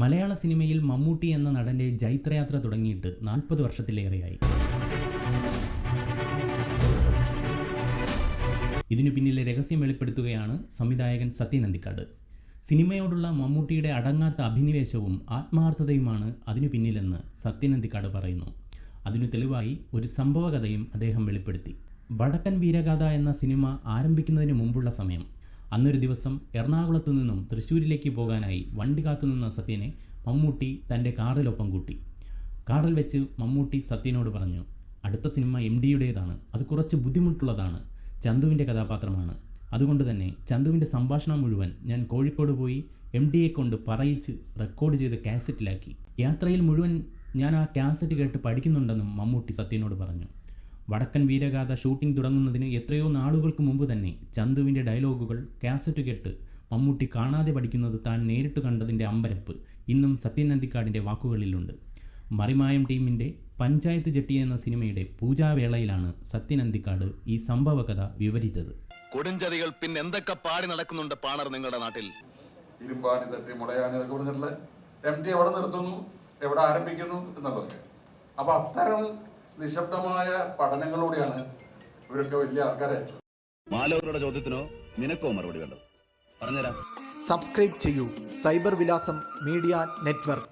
മലയാള സിനിമയിൽ മമ്മൂട്ടി എന്ന നടന്റെ ജൈത്രയാത്ര തുടങ്ങിയിട്ട് നാൽപ്പത് വർഷത്തിലേറെയായി. ഇതിനു പിന്നിലെ രഹസ്യം വെളിപ്പെടുത്തുകയാണ് സംവിധായകൻ സത്യൻ അന്തിക്കാട്. സിനിമയോടുള്ള മമ്മൂട്ടിയുടെ അടങ്ങാത്ത അഭിനിവേശവും ആത്മാർത്ഥതയുമാണ് അതിനു പിന്നിലെന്ന് സത്യൻ അന്തിക്കാട് പറയുന്നു. അതിനു തെളിവായി ഒരു സംഭവകഥയും അദ്ദേഹം വെളിപ്പെടുത്തി. വടക്കൻ വീരഗാഥ എന്ന സിനിമ ആരംഭിക്കുന്നതിന് മുമ്പുള്ള സമയം. അന്നൊരു ദിവസം എറണാകുളത്തു നിന്നും തൃശ്ശൂരിലേക്ക് പോകാനായി വണ്ടി കാത്തുനിന്ന സത്യനെ മമ്മൂട്ടി തന്റെ കാറിലൊപ്പം കൂട്ടി. കാറിൽ വെച്ച് മമ്മൂട്ടി സത്യനോട് പറഞ്ഞു അടുത്ത സിനിമ എം ഡിയുടേതാണ്. അത് കുറച്ച് ബുദ്ധിമുട്ടുള്ളതാണ്. ചന്തുവിന്റെ കഥാപാത്രമാണ്. അതുകൊണ്ട് തന്നെ ചന്തുവിന്റെ സംഭാഷണം മുഴുവൻ ഞാൻ കോഴിക്കോട് പോയി എം ഡിയെ കൊണ്ട് പറയിച്ച് റെക്കോർഡ് ചെയ്ത് കാസറ്റിലാക്കി. യാത്രയിൽ മുഴുവൻ ഞാൻ ആ കാസറ്റ് കേട്ട് പഠിക്കുന്നുണ്ടെന്നും മമ്മൂട്ടി സത്യനോട് പറഞ്ഞു. വടക്കൻ വീരഗാഥ ഷൂട്ടിംഗ് തുടങ്ങുന്നതിന് എത്രയോ നാളുകൾക്ക് മുമ്പ് തന്നെ ചന്തുവിന്റെ ഡയലോഗുകൾ കാസറ്റ് കെട്ട് മമ്മൂട്ടി കാണാതെ പഠിക്കുന്നത് താൻ നേരിട്ട് കണ്ടതിന്റെ അമ്പരപ്പ് ഇന്നും സത്യൻ നന്ദിക്കാടിന്റെ വാക്കുകളിലുണ്ട്. മറിമായം ടീമിന്റെ പഞ്ചായത്ത് ജെട്ടി എന്ന സിനിമയുടെ പൂജാവേളയിലാണ് സത്യൻ അന്തിക്കാട് ഈ സംഭവകഥ വിവരിച്ചത്. കൊടുംചതികൾ പിന്നെ എന്തൊക്കെ പാടി നടക്കുന്നുണ്ട് പാണർ നിങ്ങളുടെ നാട്ടിൽ? ഇരുമ്പാണി തട്ടി മുളയാണി എന്നൊക്കെ പറഞ്ഞിട്ടുള്ള എം ടി എവിടെ നിർത്തുന്നു? എവിടെ ആരംഭിക്കുന്നു? എന്നുള്ളതൊക്കെ അപ്പൊ അത്തരം നിശബ്ദമായ പഠനങ്ങളിലൂടെയാണ് ഇവരൊക്കെ വലിയ ആൾക്കാരായിട്ടുള്ളത്. മാലോകരുടെ ചോദ്യത്തിനോ നിനക്കോ മറുപടി വേണ്ടത്? പറഞ്ഞുതരാം. സബ്സ്ക്രൈബ് ചെയ്യൂ. സൈബർ വിലാസം മീഡിയ നെറ്റ്വർക്ക്.